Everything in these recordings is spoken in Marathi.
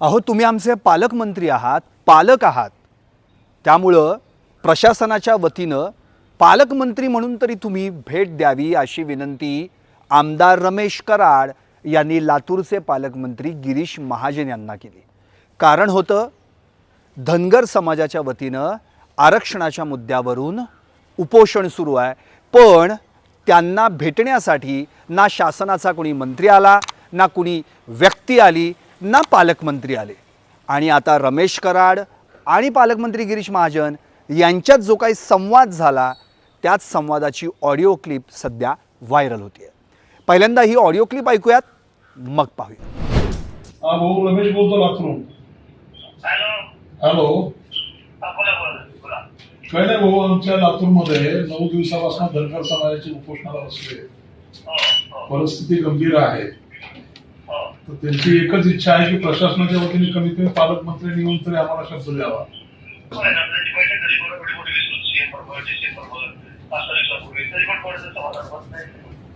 अहो तुम्ही आमचे पालकमंत्री आहात पालक आहात. त्यामुळं प्रशासनाच्या वतीनं पालकमंत्री म्हणून तरी तुम्ही भेट द्यावी अशी विनंती आमदार रमेश कराड यांनी लातूरचे पालकमंत्री गिरीश महाजन यांना केली. कारण होतं धनगर समाजाच्या वतीनं आरक्षणाच्या मुद्द्यावरून उपोषण सुरू आहे. पण त्यांना भेटण्यासाठी ना शासनाचा कोणी मंत्री आला ना कुणी व्यक्ती आली ना पालकमंत्री आले. आणि आता रमेश कराड आणि पालकमंत्री गिरीश महाजन यांच्यात जो काही संवाद झाला त्याच संवादाची ऑडिओ क्लिप सध्या व्हायरल होते पहिल्यांदा ही ऑडिओ क्लिप ऐकूयात मग पाहूया. हा भाऊ रमेश बोलतो लातूरून हॅलो. काय नाही भाऊ आमच्या लातूरमध्ये नऊ दिवसापासून धनगर समाजाची उपोषणाला बसले. हो हो. परिस्थिती गंभीर आहे. त्यांची एकच इच्छा आहे की प्रशासनाच्या वतीने कमीत कमी पालकमंत्री येऊन तरी आम्हाला शब्द द्यावा.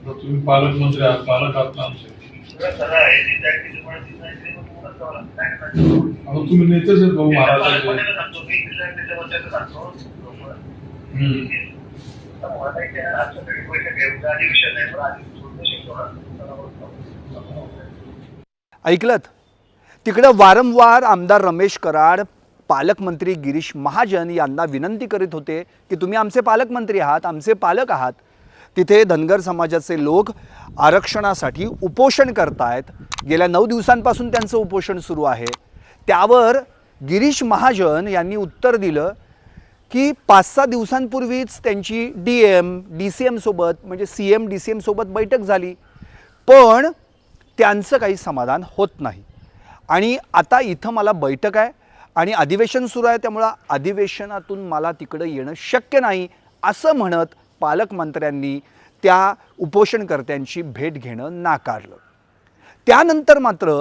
तुम्ही पालकमंत्री आहात पालक आहात ना आमचे? तुम्ही खरं आहे. ती त्या मला नाही, काय आता तुम्ही नेतेच आहेत भाऊ महाराष्ट्राचे ऐकलत? तिकडं वारंवार आमदार रमेश कराड पालकमंत्री गिरीश महाजन यांना विनंती करीत होते की तुम्ही आमचे पालकमंत्री आहात आमचे पालक आहात. तिथे धनगर समाजाचे लोक आरक्षणासाठी उपोषण करतायत. गेल्या नऊ दिवसांपासून त्यांचं उपोषण सुरू आहे. त्यावर गिरीश महाजन यांनी उत्तर दिलं की पाच सहा दिवसांपूर्वीच त्यांची डी एम डी सी एमसोबत म्हणजे सी एम डी सी एमसोबत बैठक झाली. पण त्यांचं काही समाधान होत नाही. आणि आता इथं मला बैठक आहे आणि अधिवेशन सुरू आहे त्यामुळं अधिवेशनातून मला तिकडं येणं शक्य नाही असं म्हणत पालकमंत्र्यांनी त्या उपोषणकर्त्यांची भेट घेणं नाकारलं. त्यानंतर मात्र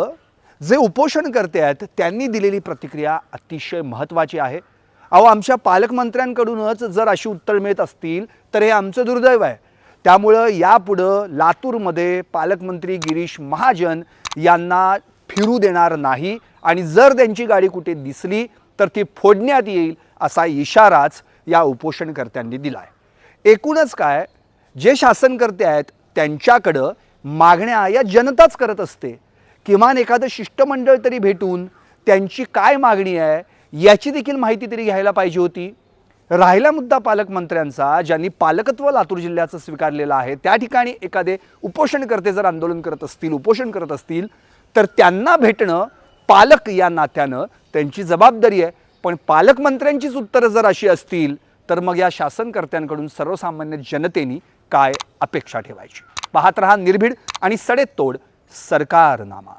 जे उपोषणकर्ते आहेत त्यांनी दिलेली प्रतिक्रिया अतिशय महत्त्वाची आहे. अहो आमच्या पालकमंत्र्यांकडूनच जर अशी उत्तर मिळत असतील तर हे आमचं दुर्दैव आहे. त्यामुळं यापुढं लातूरमध्ये पालकमंत्री गिरीश महाजन यांना फिरू देणार नाही. आणि जर त्यांची गाडी कुठे दिसली तर ती फोडण्यात येईल असा इशाराच या उपोषणकर्त्यांनी दिला आहे एकूणच काय जे शासनकर्ते आहेत त्यांच्याकडं मागण्या या जनताच करत असते. किमान एखादं शिष्टमंडळ तरी भेटून त्यांची काय मागणी आहे याची देखील माहिती तरी घ्यायला पाहिजे होती. राहिला मुद्दा पालकमंत्र्यांचा ज्यांनी पालकत्व लातूर जिल्ह्याचं स्वीकारलेलं आहे त्या ठिकाणी एखादे उपोषणकर्ते जर आंदोलन करत असतील उपोषण करत असतील तर त्यांना भेटणं पालक या नात्यानं त्यांची जबाबदारी आहे. पण पालकमंत्र्यांचीच उत्तरं जर अशी असतील तर मग या शासनकर्त्यांकडून सर्वसामान्य जनतेने काय अपेक्षा ठेवायची? पाहत रहा निर्भीड आणि सडेतोड सरकारनामा.